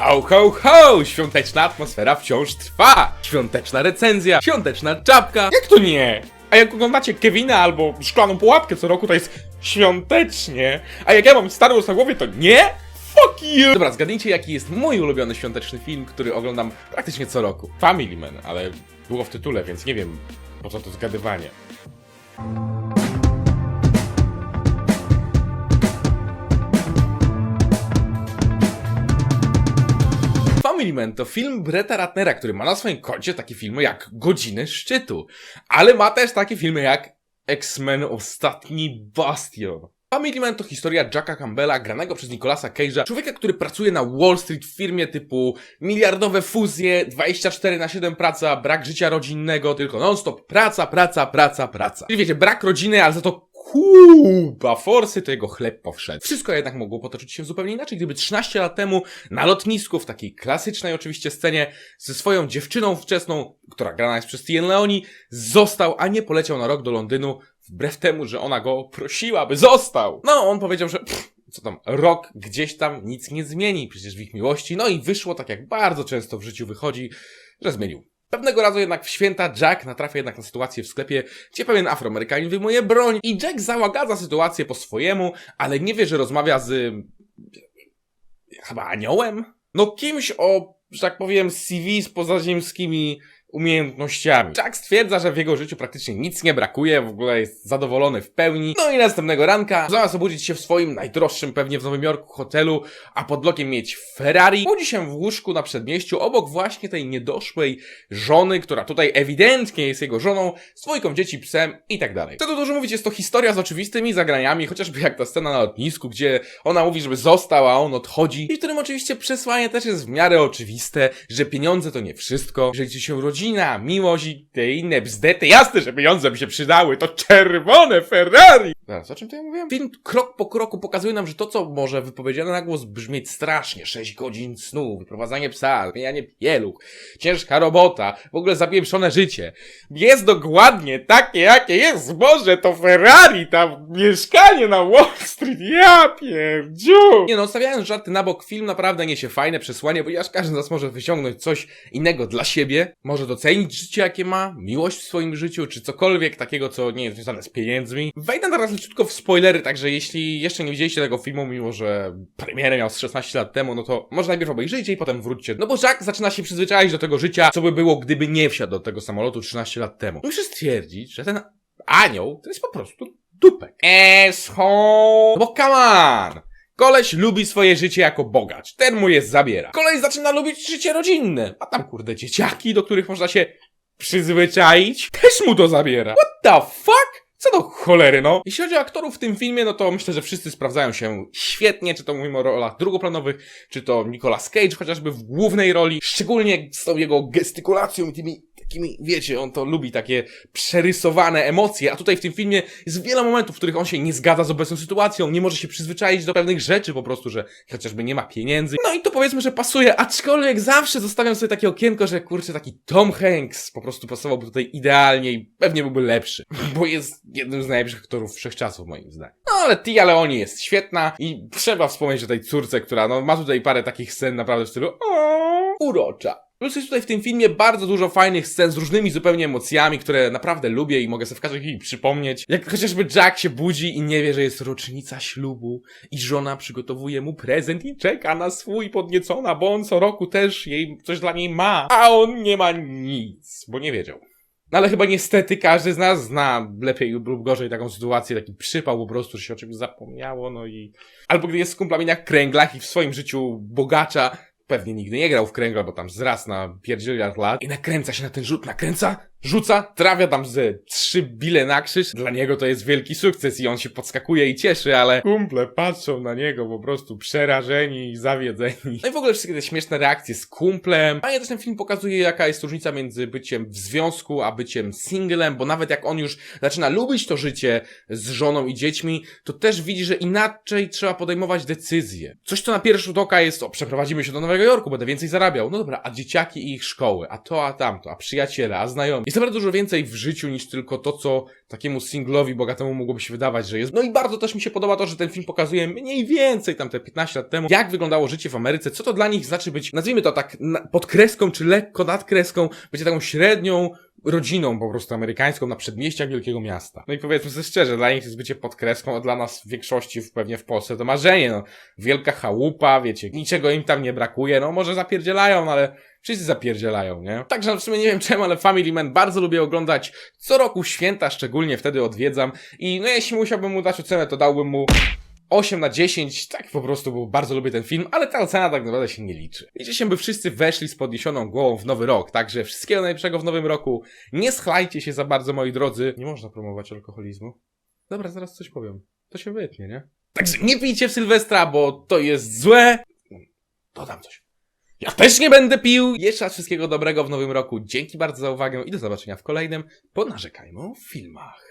Ho, ho, ho! Świąteczna atmosfera wciąż trwa! Świąteczna recenzja, świąteczna czapka. Jak to nie? A jak oglądacie Kevina albo Szklaną Pułapkę co roku, to jest świątecznie. A jak ja mam Star Wars na głowie, to nie? Fuck you! Dobra, zgadnijcie jaki jest mój ulubiony świąteczny film, który oglądam praktycznie co roku. Family Man, ale było w tytule, więc nie wiem po co to zgadywanie. To film Bretta Ratnera, który ma na swoim koncie takie filmy jak Godziny Szczytu, ale ma też takie filmy jak X-Men Ostatni Bastion. Family Man to historia Jacka Campbella, granego przez Nicolasa Cage'a, człowieka, który pracuje na Wall Street w firmie typu miliardowe fuzje, 24 na 7 praca, brak życia rodzinnego, tylko non-stop praca, praca, praca, praca. Czyli wiecie, brak rodziny, ale za to kupa forsy, to jego chleb powszedł. Wszystko jednak mogło potoczyć się zupełnie inaczej, gdyby 13 lat temu na lotnisku, w takiej klasycznej oczywiście scenie, ze swoją dziewczyną wczesną, która grana jest przez Tien Leoni, został, a nie poleciał na rok do Londynu, wbrew temu, że ona go prosiła, by został. No, on powiedział, że pff, co tam, rok gdzieś tam nic nie zmieni, przecież w ich miłości. No i wyszło tak, jak bardzo często w życiu wychodzi, że zmienił. Pewnego razu jednak w święta Jack natrafia jednak na sytuację w sklepie, gdzie pewien Afroamerykanin wyjmuje broń i Jack załagadza sytuację po swojemu, ale nie wie, że rozmawia z... chyba aniołem? No kimś o, że tak powiem, CV z pozaziemskimi umiejętnościami. Jack stwierdza, że w jego życiu praktycznie nic nie brakuje, w ogóle jest zadowolony w pełni. No i następnego ranka, zamiast obudzić się w swoim najdroższym pewnie w Nowym Jorku hotelu, a pod blokiem mieć Ferrari, budzi się w łóżku na przedmieściu obok właśnie tej niedoszłej żony, która tutaj ewidentnie jest jego żoną, z dwójką dzieci, psem i tak dalej. Co tu dużo mówić, jest to historia z oczywistymi zagraniami, chociażby jak ta scena na lotnisku, gdzie ona mówi, żeby został, a on odchodzi i w którym oczywiście przesłanie też jest w miarę oczywiste, że pieniądze to nie wszystko, że liczy się rodzina, miłość i te inne bzdety. Jasne, że pieniądze by się przydały, to czerwone Ferrari! Zaraz, o czym to ja mówiłem? Film krok po kroku pokazuje nam, że to, co może wypowiedziane na głos brzmieć strasznie, 6 godzin snu, wyprowadzanie psa, zmienianie pieluch, ciężka robota, w ogóle zapieprzone życie, jest dokładnie takie, jakie jest, Boże, to Ferrari, tam mieszkanie na Wall Street, ja pierdziu! Nie no, stawiając żarty na bok, film naprawdę niesie fajne przesłanie, ponieważ każdy z nas może wyciągnąć coś innego dla siebie, może docenić życie, jakie ma, miłość w swoim życiu, czy cokolwiek takiego, co nie jest związane z pieniędzmi. Wejdę teraz leciutko w spoilery, także jeśli jeszcze nie widzieliście tego filmu, mimo że premierę miał z 16 lat temu, no to może najpierw obejrzyjcie i potem wróćcie. No bo Jack zaczyna się przyzwyczaić do tego życia, co by było, gdyby nie wsiadł do tego samolotu 13 lat temu. Muszę stwierdzić, że ten anioł to jest po prostu dupek. Esho! No bo come on! Koleś lubi swoje życie jako bogacz. Ten mu je zabiera. Koleś zaczyna lubić życie rodzinne. A tam kurde dzieciaki, do których można się przyzwyczaić, też mu to zabiera. What the fuck? Co do cholery, no? Jeśli chodzi o aktorów w tym filmie, no to myślę, że wszyscy sprawdzają się świetnie, czy to mówimy o rolach drugoplanowych, czy to Nicolas Cage chociażby w głównej roli, szczególnie z tą jego gestykulacją i tymi takimi, wiecie, on to lubi takie przerysowane emocje, a tutaj w tym filmie jest wiele momentów, w których on się nie zgadza z obecną sytuacją, nie może się przyzwyczaić do pewnych rzeczy po prostu, że chociażby nie ma pieniędzy. No i to powiedzmy, że pasuje, aczkolwiek zawsze zostawiam sobie takie okienko, że kurczę, taki Tom Hanks po prostu pasowałby tutaj idealnie i pewnie byłby lepszy, bo jest jednym z najlepszych aktorów wszechczasów moim zdaniem. No ale Tia Leoni jest świetna i trzeba wspomnieć o tej córce, która no ma tutaj parę takich scen naprawdę w stylu o urocza. Plus jest tutaj w tym filmie bardzo dużo fajnych scen z różnymi zupełnie emocjami, które naprawdę lubię i mogę sobie w każdej chwili przypomnieć. Jak chociażby Jack się budzi i nie wie, że jest rocznica ślubu i żona przygotowuje mu prezent i czeka na swój podniecona, bo on co roku też jej coś dla niej ma, a on nie ma nic, bo nie wiedział. No ale chyba niestety każdy z nas zna lepiej lub gorzej taką sytuację, taki przypał po prostu, że się o czymś zapomniało, no i... Albo gdy jest z kumplami na kręglach i w swoim życiu bogacza, pewnie nigdy nie grał w kręgla, bo tam zraz na pierdzieliard lat i nakręca się na ten rzut, nakręca, rzuca, trafia tam ze trzy bile na krzyż. Dla niego to jest wielki sukces i on się podskakuje i cieszy, ale kumple patrzą na niego po prostu przerażeni i zawiedzeni. No i w ogóle wszystkie te śmieszne reakcje z kumplem. A też ten film pokazuje, jaka jest różnica między byciem w związku, a byciem singlem, bo nawet jak on już zaczyna lubić to życie z żoną i dziećmi, to też widzi, że inaczej trzeba podejmować decyzje. Coś, co na pierwszy rzut oka jest, o, przeprowadzimy się do Nowego Jorku, będę więcej zarabiał. No dobra, a dzieciaki i ich szkoły, a to, a tamto, a przyjaciele, a znajomi. Jest naprawdę dużo więcej w życiu niż tylko to, co takiemu singlowi bogatemu mogłoby się wydawać, że jest. No i bardzo też mi się podoba to, że ten film pokazuje mniej więcej tam te 15 lat temu, jak wyglądało życie w Ameryce, co to dla nich znaczy być, nazwijmy to tak pod kreską, czy lekko nad kreską, być taką średnią rodziną po prostu amerykańską na przedmieściach wielkiego miasta. No i powiedzmy sobie szczerze, dla nich jest bycie pod kreską, a dla nas w większości, pewnie w Polsce, to marzenie, no. Wielka chałupa, wiecie, niczego im tam nie brakuje, no może zapierdzielają, no, ale wszyscy zapierdzielają, nie? Także w sumie nie wiem czemu, ale Family Man bardzo lubię oglądać. Co roku święta szczególnie wtedy odwiedzam i no jeśli musiałbym mu dać ocenę, to dałbym mu 8 na 10, tak po prostu, bo bardzo lubię ten film, ale ta ocena tak naprawdę się nie liczy. Liczy się, by wszyscy weszli z podniesioną głową w nowy rok, także wszystkiego najlepszego w nowym roku. Nie schlajcie się za bardzo, moi drodzy. Nie można promować alkoholizmu. Dobra, zaraz coś powiem. To się wytnie, nie? Także nie pijcie w Sylwestra, bo to jest złe. Dodam coś. Ja też nie będę pił! Jeszcze raz wszystkiego dobrego w nowym roku. Dzięki bardzo za uwagę i do zobaczenia w kolejnym. Ponarzekajmy o filmach.